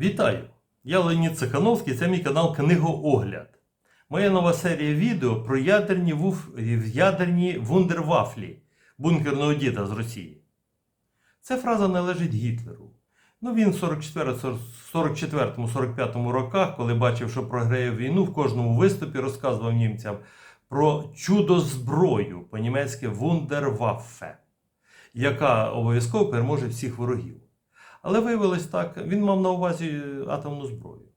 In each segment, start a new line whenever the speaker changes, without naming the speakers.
Вітаю! Я Леонід Цихановський, це мій канал Книгоогляд. Моя нова серія відео про ядерні, вуф... ядерні вундервафлі бункерного діда з Росії. Ця фраза належить Гітлеру. Ну, він в 44-45 роках, коли бачив, що програє війну, в кожному виступі розказував німцям про чудо-зброю, по-німецьки Вундерваффе, яка обов'язково переможе всіх ворогів. Але виявилось так, він мав на увазі атомну зброю.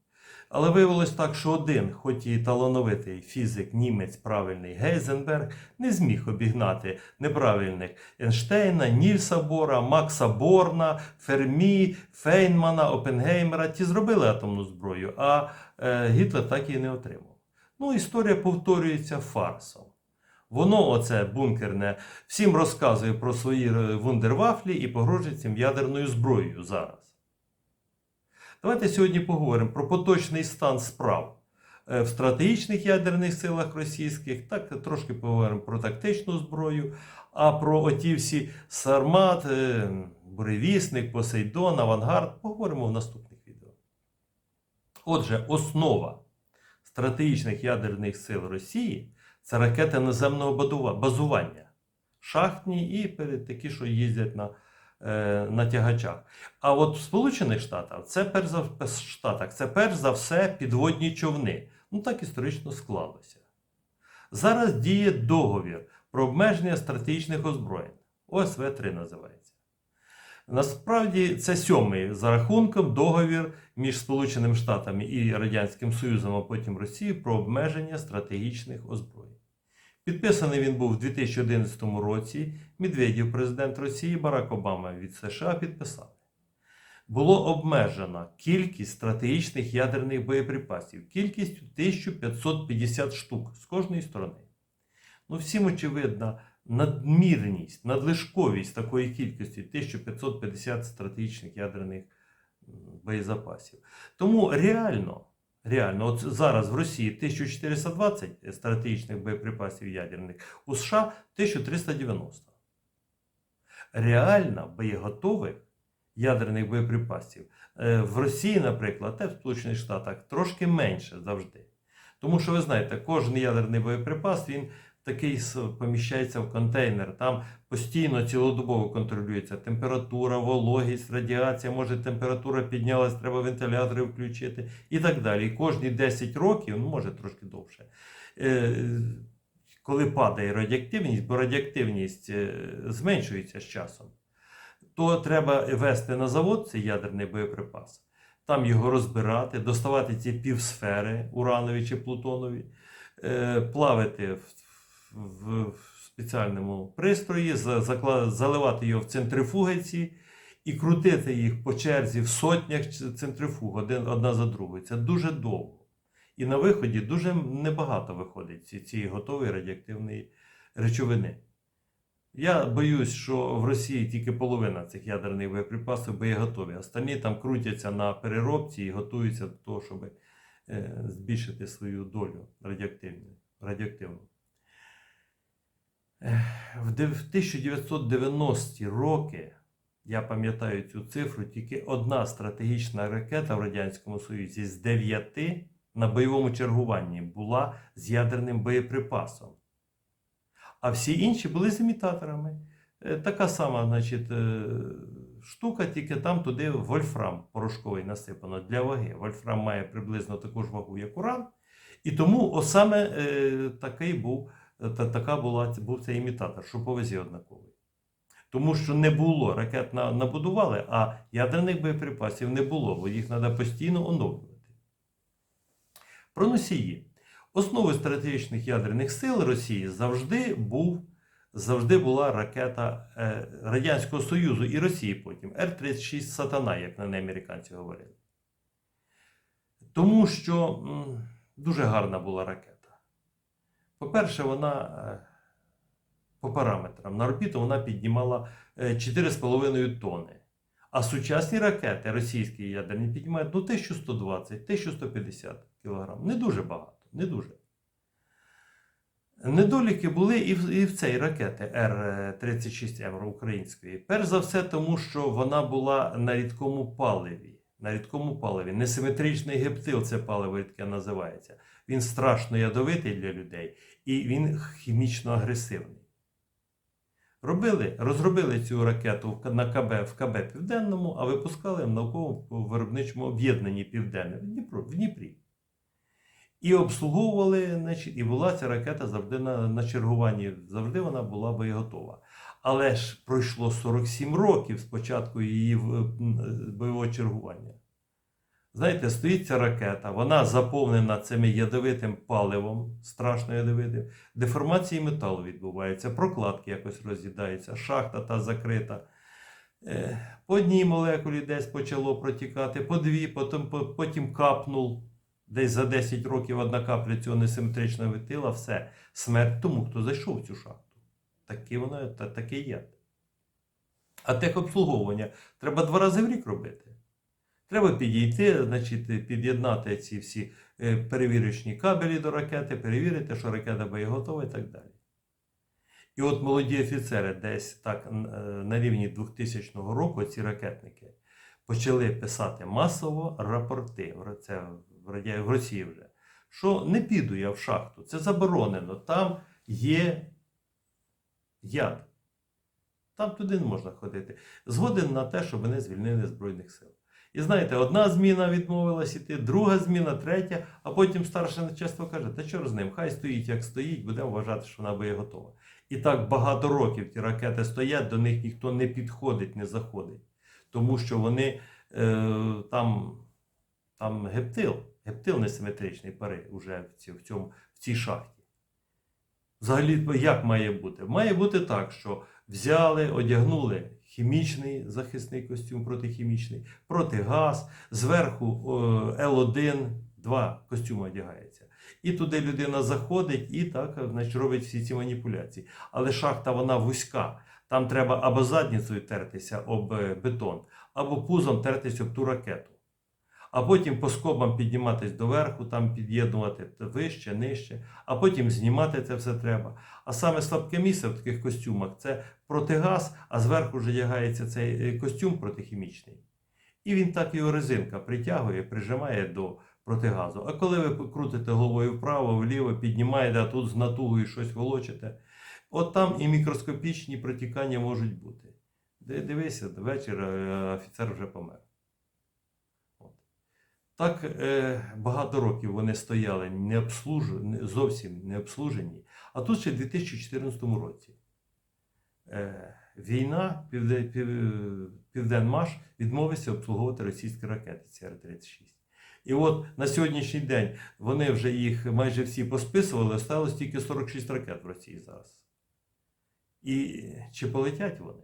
Але виявилось так, що один, хоч і талановитий фізик, німець правильний Гейзенберг, не зміг обігнати неправильних Ейнштейна, Нільса Бора, Макса Борна, Фермі, Фейнмана, Опенгеймера. Ті зробили атомну зброю, а е, Гітлер так і не отримав. Ну, історія повторюється фарсом. Воно, оце бункерне, всім розказує про свої е, вундервафлі і погрожує цим ядерною зброєю зараз. Давайте сьогодні поговоримо про поточний стан справ е, в стратегічних ядерних силах російських, так трошки поговоримо про тактичну зброю, а про оті всі Сармат, е, Буревісник, Посейдон, Авангард поговоримо в наступних відео. Отже, основа стратегічних ядерних сил Росії це ракети наземного базування. Шахтні і такі, що їздять на, е, на тягачах. А от в Сполучених Штатах це перш за Штатах, це перш за все підводні човни. Ну так історично склалося. Зараз діє договір про обмеження стратегічних озброєнь. ОСВ-3 називається. Насправді це сьомий за рахунком договір між Сполученими Штатами і Радянським Союзом, а потім Росією про обмеження стратегічних озброєнь. Підписаний він був у 2011 році. Медведєв, президент Росії, Барак Обама від США підписали. Було обмежено кількість стратегічних ядерних боєприпасів кількістю 1550 штук з кожної сторони. Ну, всім очевидна надмірність, надлишковість такої кількості 1550 стратегічних ядерних боєзапасів. Тому реально, реально, от зараз в Росії 1420 стратегічних боєприпасів ядерних, у США 1390. Реально боєготових ядерних боєприпасів е, в Росії, наприклад, та в Сполучених Штатах трошки менше завжди. Тому що ви знаєте, кожен ядерний боєприпас він такий поміщається в контейнер. Там постійно цілодобово контролюється температура, вологість, радіація. Може температура піднялась, треба вентилятори включити і так далі. І кожні 10 років, ну може трошки довше. е, Коли падає радіоактивність, бо радіоактивність е, зменшується з часом, то треба вести на завод цей ядерний боєприпас, там його розбирати, доставати ці півсфери уранові чи плутонові, е, плавити в, в, спеціальному пристрої, заливати його в центрифугиці і крутити їх по черзі в сотнях центрифуг один, одна за другою. Це дуже довго. І на виході дуже небагато виходить цієї готової радіоактивної речовини. Я боюсь, що в Росії тільки половина цих ядерних боєприпасів боєготові. Останні там крутяться на переробці і готуються до того, щоб е, збільшити свою долю радіоактивну. В 1990-ті роки, я пам'ятаю цю цифру, тільки одна стратегічна ракета в Радянському Союзі з дев'яти на бойовому чергуванні була з ядерним боєприпасом. А всі інші були з імітаторами. Е, Така сама, значить, е, штука, тільки там туди вольфрам порошковий насипано для ваги. Вольфрам має приблизно таку ж вагу, як уран. І тому саме е, такий був, та, така була, був цей імітатор, що по вазі однаковий. Тому що не було ракет на, набудували, а ядерних боєприпасів не було, бо їх треба постійно оновлювати. Про носії. Основою стратегічних ядерних сил Росії завжди був завжди була ракета е, Радянського Союзу і Росії потім Р-36 Сатана, як на неї американці говорили. Тому що м, дуже гарна була ракета. По-перше, вона е, по параметрам на орбіту вона піднімала е, 4,5 тонни. А сучасні ракети російські ядерні піднімають ну, 1120, 1150 кг. Не дуже багато, не дуже. Недоліки були і в, і в цій ракети Р-36М української. Перш за все, тому що вона була на рідкому паливі. на рідкому паливі. Несиметричний гептил це паливо рідке називається. Він страшно ядовитий для людей і він хімічно агресивний. Робили, розробили цю ракету на КБ, в КБ Південному, а випускали в науковому виробничому об'єднанні Південне в, Дніпро, в Дніпрі. І обслуговували, значить, і була ця ракета завжди на, на чергуванні, завжди вона була боєготова. Але ж пройшло 47 років з початку її бойового чергування. Знаєте, стоїть ця ракета, вона заповнена цим ядовитим паливом, страшно ядовитим. Деформації металу відбуваються, прокладки якось роз'їдаються, шахта та закрита. Е, По одній молекулі десь почало протікати, по дві, потім, по- потім капнув. Десь за 10 років одна капля цього несиметричного витила, все, смерть тому, хто зайшов в цю шахту. Таке воно, та, таке є. А техобслуговування треба два рази в рік робити. Треба підійти, значить, під'єднати ці всі е, перевірочні кабелі до ракети, перевірити, що ракета боєготова і так далі. І от молоді офіцери десь так е, на рівні 2000 року ці ракетники почали писати масово рапорти. Це в Росії вже. Що не піду я в шахту, це заборонено. Там є яд. Там туди не можна ходити. Згоден на те, щоб мене звільнили Збройних сил. І знаєте, одна зміна відмовилась іти, друга зміна, третя, а потім старше начальство каже, та чого з ним, хай стоїть, як стоїть, будемо вважати, що вона буде готова. І так багато років ті ракети стоять, до них ніхто не підходить, не заходить. Тому що вони е, там, там гептил, гептил несиметричний пари вже в, ці, в, цьому, в цій шахті. Взагалі, як має бути? Має бути так, що взяли, одягнули хімічний захисний костюм протихімічний, протигаз, зверху е, Л1, два костюми одягається. І туди людина заходить і так значить, робить всі ці маніпуляції. Але шахта вона вузька. Там треба або задницею тертися об е, бетон, або пузом тертися об ту ракету. А потім по скобам підніматись доверху, там під'єднувати вище, нижче, а потім знімати це все треба. А саме слабке місце в таких костюмах це протигаз, а зверху вже ягається цей е, костюм протихімічний. І він так його резинка притягує, прижимає до протигазу. А коли ви крутите головою вправо, вліво, піднімаєте, а тут з натугою щось волочите, от там і мікроскопічні протікання можуть бути. Дивися, ввечері е, офіцер вже помер. Так е, багато років вони стояли не обслужені, зовсім не обслужені. А тут ще в 2014 році е, війна, Півде, Пів, Південмаш відмовився обслуговувати російські ракети ЦР-36. І от на сьогоднішній день вони вже їх майже всі посписували, осталось тільки 46 ракет в Росії зараз. І чи полетять вони?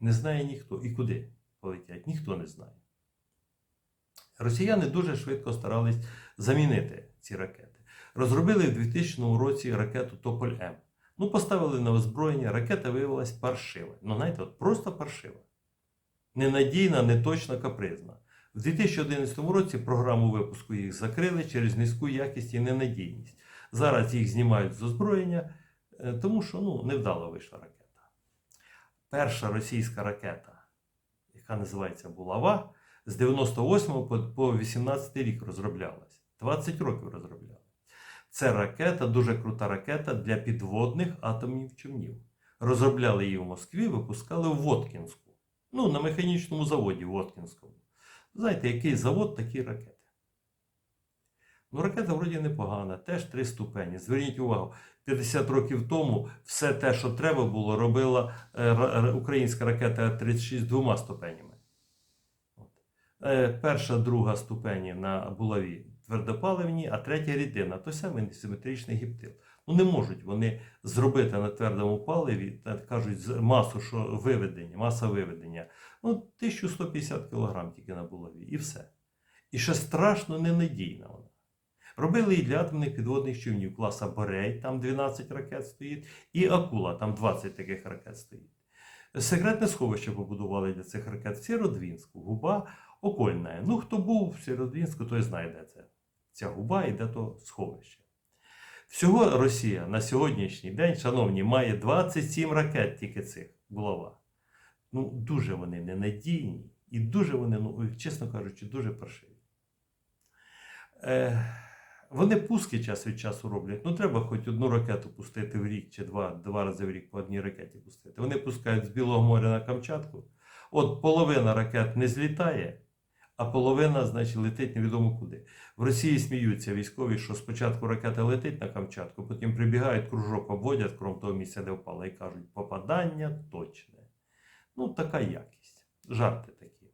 Не знає ніхто. І куди полетять? Ніхто не знає. Росіяни дуже швидко старались замінити ці ракети. Розробили в 2000 році ракету Тополь М. Ну, поставили на озброєння, ракета виявилась паршива. Ну, знаєте, от просто паршива. Ненадійна, неточна, капризна. В 2011 році програму випуску їх закрили через низьку якість і ненадійність. Зараз їх знімають з озброєння, е, тому що ну, невдало вийшла ракета. Перша російська ракета, яка називається Булава, з 98 по, по 18 рік розроблялась. 20 років розробляли. Це ракета, дуже крута ракета для підводних атомів човнів. Розробляли її в Москві, випускали в Воткінську. Ну, на механічному заводі Воткінському. Знаєте, який завод, такі ракети. Ну, ракета вроді непогана, теж три ступені. Зверніть увагу, 50 років тому все те, що треба було, робила е, ра- ра- українська ракета Т-36 двома ступенями. Е, Перша, друга ступені на булаві твердопаливні, а третя рідина. Той самий несиметричний гіптил. Ну не можуть вони зробити на твердому паливі, так кажуть, масу що виведення, маса виведення. Ну, 1150 кг тільки на булаві, і все. І ще страшно ненадійна вона. Робили і для атомних підводних човнів класа Борей, там 12 ракет стоїть, і Акула, там 20 таких ракет стоїть. Секретне сховище побудували для цих ракет в Сєродвінську, губа окольна. Ну, хто був в Сєродвінську, той знає, де це. Ця губа і де то сховище. Всього Росія на сьогоднішній день, шановні, має 27 ракет тільки цих булава. Ну, дуже вони ненадійні І дуже вони, ну, чесно кажучи, дуже паршиві. Е, вони пуски час від часу роблять. Ну, треба хоч одну ракету пустити в рік чи два, два рази в рік по одній ракеті пустити. Вони пускають з Білого моря на Камчатку. От половина ракет не злітає, а половина, значить, летить невідомо куди. В Росії сміються військові, що спочатку ракета летить на Камчатку, потім прибігають, кружок обводять, крім того місця, де впала, і кажуть, попадання точне. Ну, така якість. Жарти такі.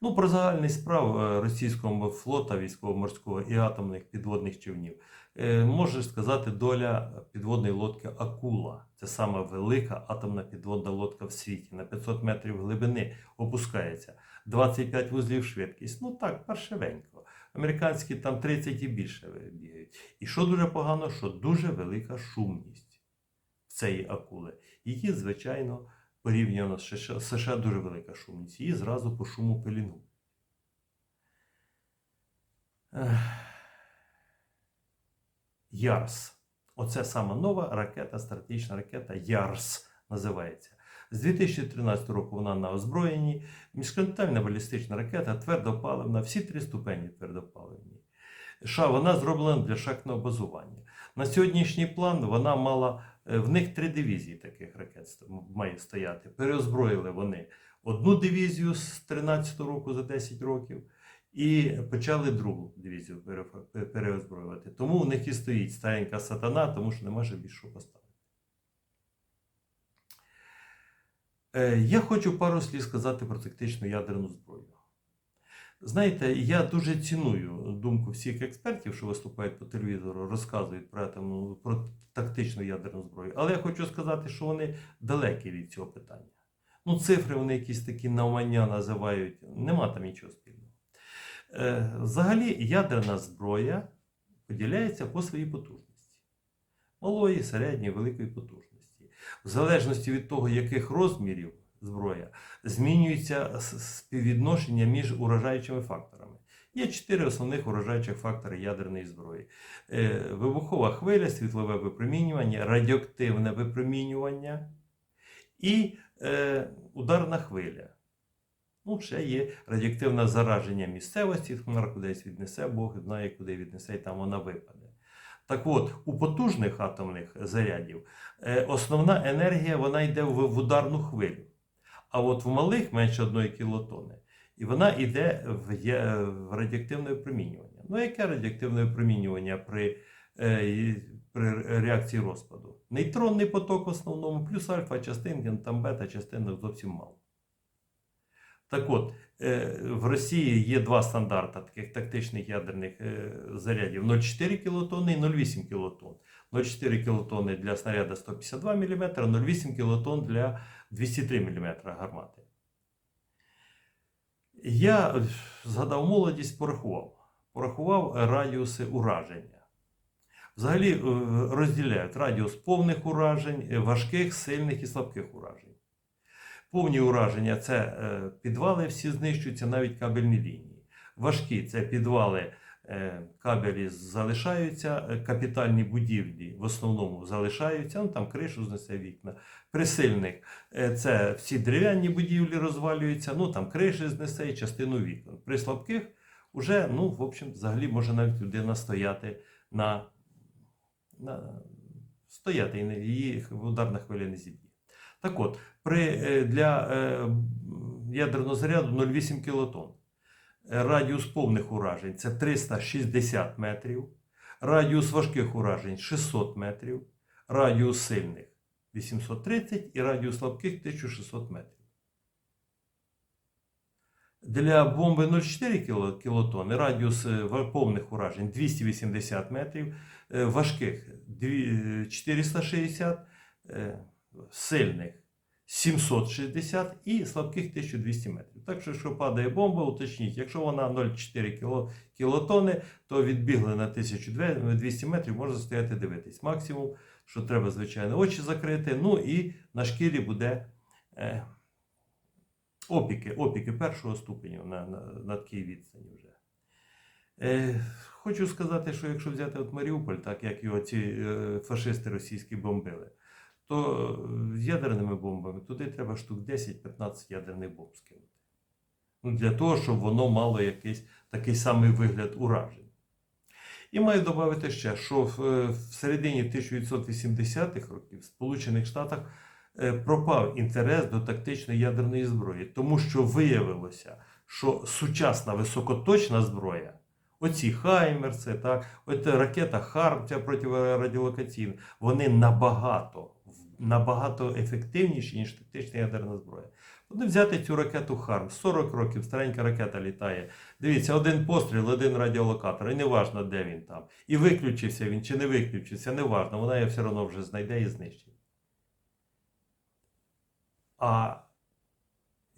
Ну, про загальний справ е, російського флота, військово-морського і атомних підводних човнів е, може сказати доля підводної лодки Акула. Це сама велика атомна підводна лодка в світі. На 500 метрів глибини опускається. 25 вузлів швидкість. Ну так, паршивенько. Американські там 30 і більше бігають. І що дуже погано, що дуже велика шумність в цієї акули. Її, звичайно, порівняно з США, дуже велика шумність. Її зразу по шуму пилінгують. Ярс. Оце сама нова ракета, стратегічна ракета Ярс називається. З 2013 року вона на озброєнні. Міжконтинентальна балістична ракета твердопаливна, всі три ступені твердопаливні. США вона зроблена для шахтного базування. На сьогоднішній план вона мала е, в них три дивізії таких ракет має стояти. Переозброїли вони одну дивізію з 13 року за 10 років. І почали другу дивізію переозброювати. Тому в них і стоїть старенька сатана, тому що нема вже більше що поставити. Е, Я хочу пару слів сказати про тактичну ядерну зброю. Знаєте, я дуже ціную думку всіх експертів, що виступають по телевізору, розказують про, атомну, про тактичну ядерну зброю. Але я хочу сказати, що вони далекі від цього питання. Ну, цифри вони якісь такі навмання називають. Нема там нічого спільного. Е, Взагалі, ядерна зброя поділяється по своїй потужності. Малої, середньої, великої потужності. В залежності від того, яких розмірів зброя, змінюється співвідношення між уражаючими факторами. Є чотири основних уражаючих фактори ядерної зброї: Е, вибухова хвиля, світлове випромінювання, радіоактивне випромінювання і е, ударна хвиля. Ну, ще є радіоактивне зараження місцевості, хмара кудись віднесе, Бог знає, куди віднесе, і там вона випаде. Так от, у потужних атомних зарядів е, основна енергія вона йде в, ударну хвилю. А от в малих менше 1 кілотони, і вона йде в, в радіоактивне випромінювання. Ну, яке радіоактивне випромінювання при, е, при реакції розпаду? Нейтронний поток в основному, плюс альфа-частинки, ну, там бета-частинок зовсім мало. Так от, в Росії є два стандарти таких тактичних ядерних е, зарядів: 0,4 кілотони і 0,8 кілотон. 0,4 кілотони для снаряда 152 мм, 0,8 кілотон для 203 мм гармати. Я е, згадав молодість, порахував. Порахував радіуси ураження. Взагалі е, розділяють радіус повних уражень, е, важких, сильних і слабких уражень. Повні ураження це е, підвали, всі знищуються, навіть кабельні лінії. Важкі це підвали, е, кабелі залишаються, е, капітальні будівлі в основному залишаються, ну там кришу знесе вікна. При сильних е, це всі дерев'яні будівлі розвалюються, ну там криші знесе і частину вікон. При слабких вже, ну, в общем, взагалі може навіть людина стояти на, на стояти і її ударна хвиля не зіб'є. Так от, при, е, для е, ядерного заряду 0,8 кілотон. Радіус повних уражень це 360 метрів, радіус важких уражень 600 метрів, радіус сильних 830 і радіус слабких 1600 метрів. Для бомби 0,4 кіло- кілотони радіус е, повних уражень 280 метрів, важких е, 460, е, сильних 760 і слабких 1200 метрів. Так що, якщо падає бомба, уточніть, якщо вона 0,4 кіло, кілотони, то відбігли на 1200 метрів, можна стояти дивитись. Максимум, що треба, звичайно, очі закрити. Ну і на шкірі буде е, опіки, опіки першого ступеню на, на, на такій відстані вже. Е, хочу сказати, що якщо взяти от Маріуполь, так як його ці е, фашисти російські бомбили, то е, з ядерними бомбами туди треба штук 10-15 ядерних бомб скинути. Ну, для того, щоб воно мало якийсь такий самий вигляд уражень. І маю додати ще, що в, е, середині 1980-х років в Сполучених Штатах е, пропав інтерес до тактичної ядерної зброї, тому що виявилося, що сучасна високоточна зброя, оці Хаймерси, так, от ракета Харм, ця протирадіолокаційна, вони набагато, набагато ефективніші, ніж тактична ядерна зброя. Вони взяти цю ракету Харм, 40 років, старенька ракета літає. Дивіться, один постріл, один радіолокатор, і не важно, де він там. І виключився він чи не виключився, не важно, вона її все одно вже знайде і знищить. А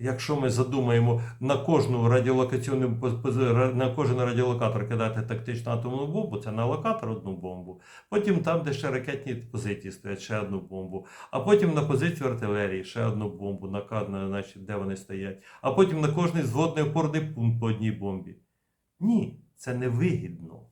якщо ми задумаємо на кожну радіолокаційну на кожен радіолокатор кидати тактичну атомну бомбу, це на локатор одну бомбу. Потім там, де ще ракетні позиції стоять, ще одну бомбу. А потім на позицію артилерії ще одну бомбу, на, на де вони стоять. А потім на кожний зводний опорний пункт по одній бомбі. Ні, це не вигідно.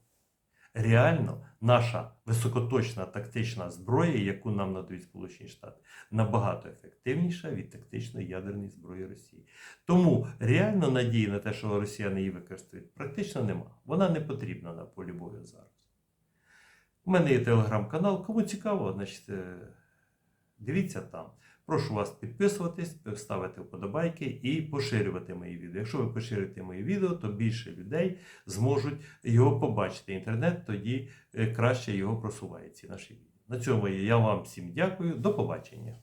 Реально, наша високоточна тактична зброя, яку нам надають Сполучені Штати, набагато ефективніша від тактичної ядерної зброї Росії. Тому реально надії на те, що росіяни її використають, практично нема. Вона не потрібна на полі бою зараз. У мене є телеграм-канал. Кому цікаво, значить, е, дивіться там. Прошу вас підписуватись, ставити вподобайки і поширювати мої відео. Якщо ви поширите мої відео, то більше людей зможуть його побачити. Інтернет тоді е, краще його просуває. На цьому я вам всім дякую. До побачення.